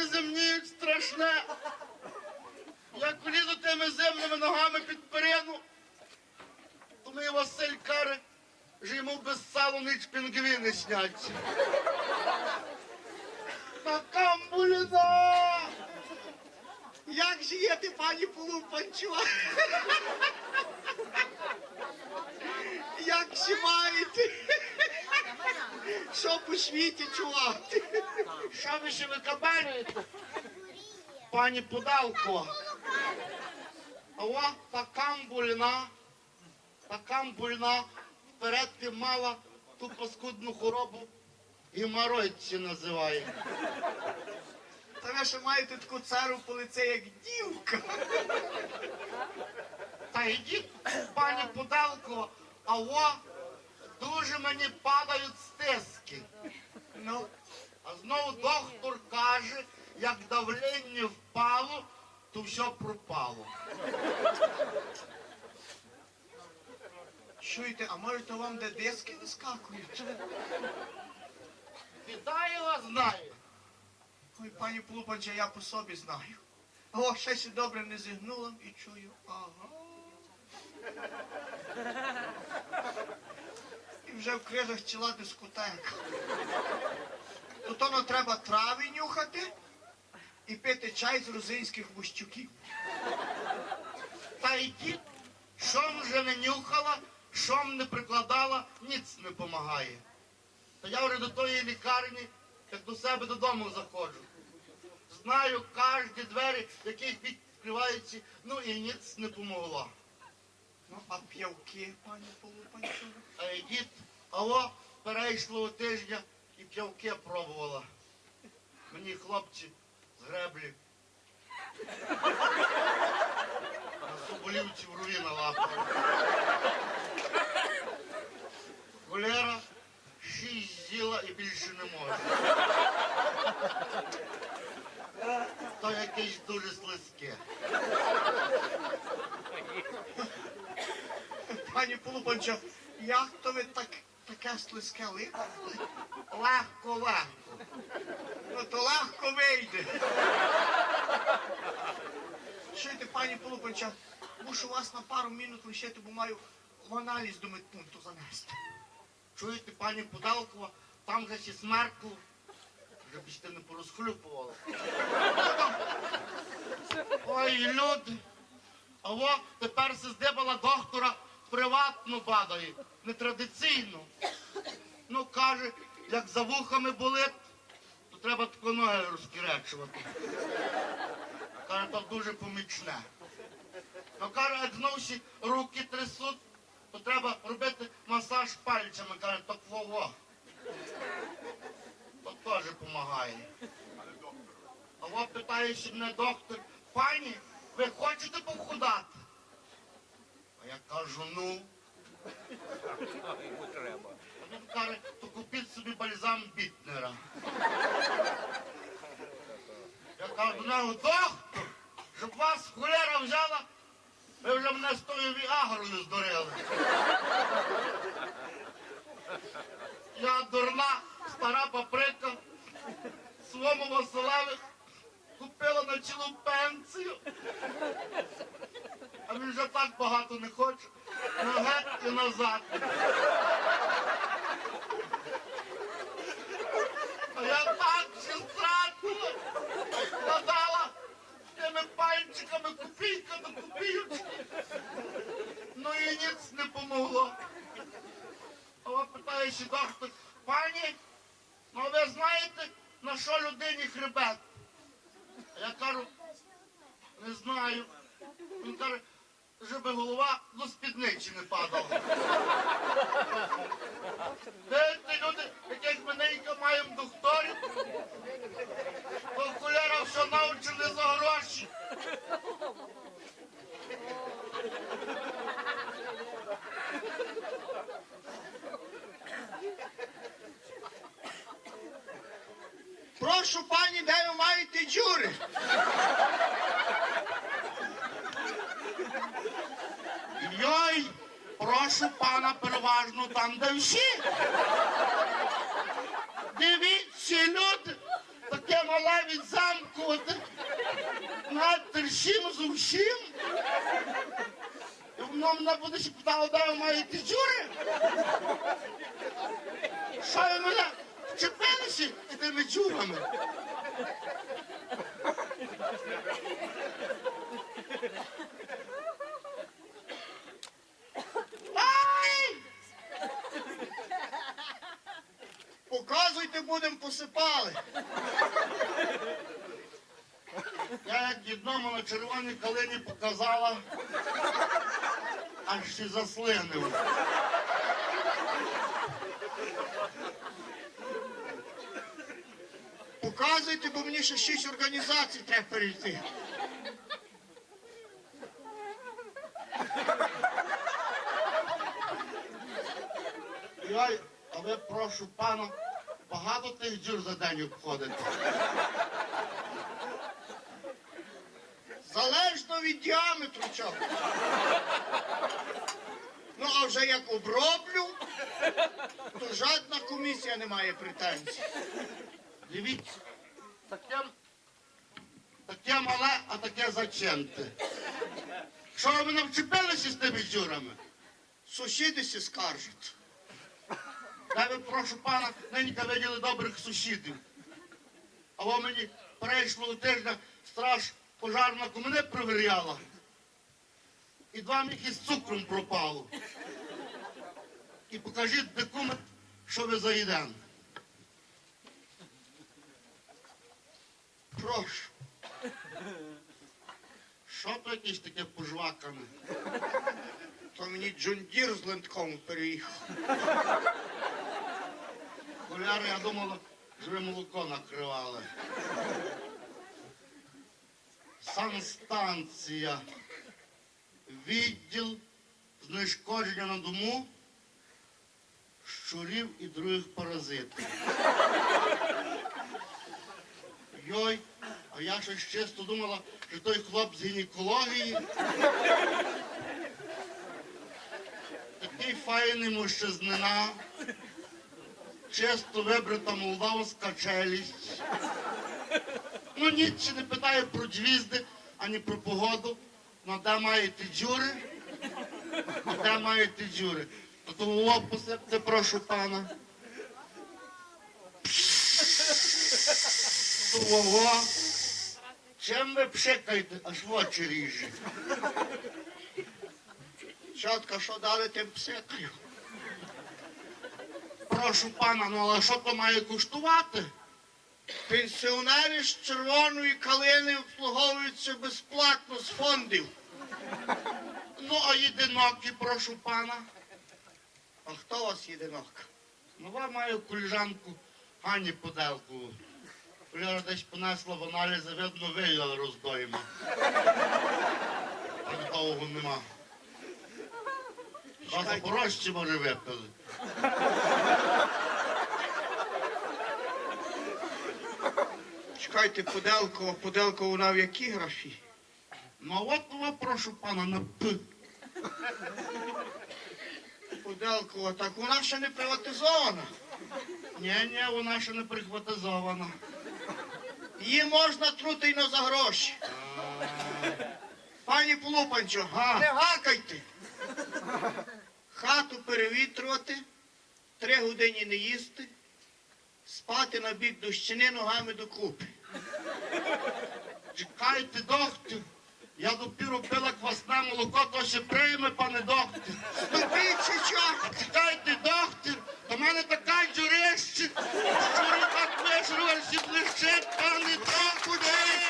мені земніють страшне. Як влізу тими земними ногами під перину, мій Василь каже, що йому без салу ніч пінгвіни сняться. Така буліна! Як же ти, пані Полупанчо? Як маєте? Що по світі чувати? Що ви ще викабалюєте? Пані Подалко. А о, така больна, така больна, вперед ти мала ту паскудну хворобу геморройці називає. Та ви що маєте таку цару по лице, як дівка. Та йдіть, пані Подалко, а о, дуже мені падають стиски. Ну, А знову доктор каже, як давлення впало, то все пропало. чуєте, а може то вам де диски вискакують? Його знає. Ой, пані Полупанча, я по собі знаю. О, ще добре не зігнула і чую. Ага. Вже в крижах ціла дискотека. То тоно треба трави нюхати і пити чай з грузинських вущуків. Та йдіть, що м вже не нюхала, що м не прикладала, ніц не помагає. Та я вже до тої лікарні, як до себе додому заходжу. Знаю кожні двері, яких відкриваються, ну і ніц не помогло. Ну, а п'явки, пані Полупанчо? А йдіть, алло, перейшлого тижня і п'явки пробувала. Мені хлопці з греблі. На соболівці в руві налапали. Холера шість з'їла і більше не може. То якесь дуже слизьке. Пані Полупанчо, як то ви так, таке слизьке лихо? Легко, легко. Ну то легко вийде. Чуєте, пані Полупанча, мушу вас на пару минут лишити, бо маю в аналіз до медпункту занести. Чуєте, пані Подалкова, там же ще смеркло. Вже б ти не порозхлюпувала. Ой, люди. Алло, тепер се доктора приватно бадає, нетрадиційно. Ну, каже, як за вухами болить, то треба тако ноги розкіречувати. Каже, то дуже помічне. Ну, каже, як знову руки трясуть, то треба робити масаж пальцями, каже, так во-во. То теж допомагає. А от питає ще мене доктор, пані, ви хочете похудати? Кажу, ну. Йому треба. А він каже, то купіть собі бальзам Бітнера. Я кажу до нього, щоб вас холера взяла, ви вже мене з тою віагрою здурили. Я дурна, стара паприка, своєму Василеві купила на цілу пенсію. А він вже так багато не хоче. Нагад і назад. А я так ще стратила, надала тими пальчиками копійка до копійочки. Ну і ніц не помогло. А от питає ще доктор, пані, ну ви знаєте, на що людині хребет? А я кажу, не знаю. Він каже, щоб голова до спідниці не падала. Знаєте, люди, яких мененько маємо докторів, то холера все навчили за гроші. Прошу пані, де ви маєте джури? Йой, прошу пана там, де всі. Дивіться, люди, таке мале від замку витягувати. Знаєте, з усім. І воно мене буде ще питало, де ви маєте дзюри? Що ви мене вчепилися тими дзюрами? Показуйте, будемо посипали. Я як одному на червоній калині показала, аж ще заслинив. Показуйте, бо мені ще шість організацій треба перейти. Я, але прошу пана, багато тих дзюр за день обходить. Залежно від діаметру чого. Ну, а вже як оброблю, то жодна комісія не має претензій. Дивіться, таке, таке мале, а таке заченте. Що ви мене вчепилися з тими дзюрами? Сусіди сі скаржать. Я ви прошу пана, ненька виділи добрих сусідів. А во мені перейшлого тижня страж пожарна мене провіряла. І два міхи з цукром пропало. І покажіть документ, що ви за єден. Прошу. Що то якесь таке пожвакане? То мені Джундір з линтком переїхав. Коляри, я думала, живе молоко накривали. Санстанція. Відділ знешкодження на дому щурів і других паразитів. Йой, а я щось чисто думала, що той хлоп з гінекології. Такий файний мужчизнина. Чисто вибрита молдавська челюсть. Ну, ніч не питає про звізди, ані про погоду. Ну, де маєте дзюри? А де маєте дзюри? То то лопусе, це прошу пана. Ого. Чим ви пшикаєте, аж в очі ріже. Чатка, що дали, тим псикаю. Прошу пана, ну але що то має коштувати? Пенсіонери з червоної калини обслуговуються безплатно з фондів. Ну, а єдинокі, прошу пана. А хто у вас єдинок? Ну, я маю коліжанку Гані Поделку. Коляра десь понесла в аналізи, видно, вияла роздойма. Так довго нема. Два запорожці, може, випили. Чекайте, Поделкова, Поделкова вона в якій графі? Ну, а от ну, прошу пана, на П. Поделкова, так вона ще не приватизована. Ні, ні, вона ще не прихватизована. Її можна трути й на за гроші. Пані Полупанчо, Га. не гакайте. Хату перевітрювати, три години не їсти, спати на бік дощини ногами докупи. Чекайте, доктор. Я допіру пила квасне молоко, то ще прийме, пане доктор. Ступіть чи чорт! Чекайте, доктор, до мене така джурище, що так вишрувався блищить, пане докторе.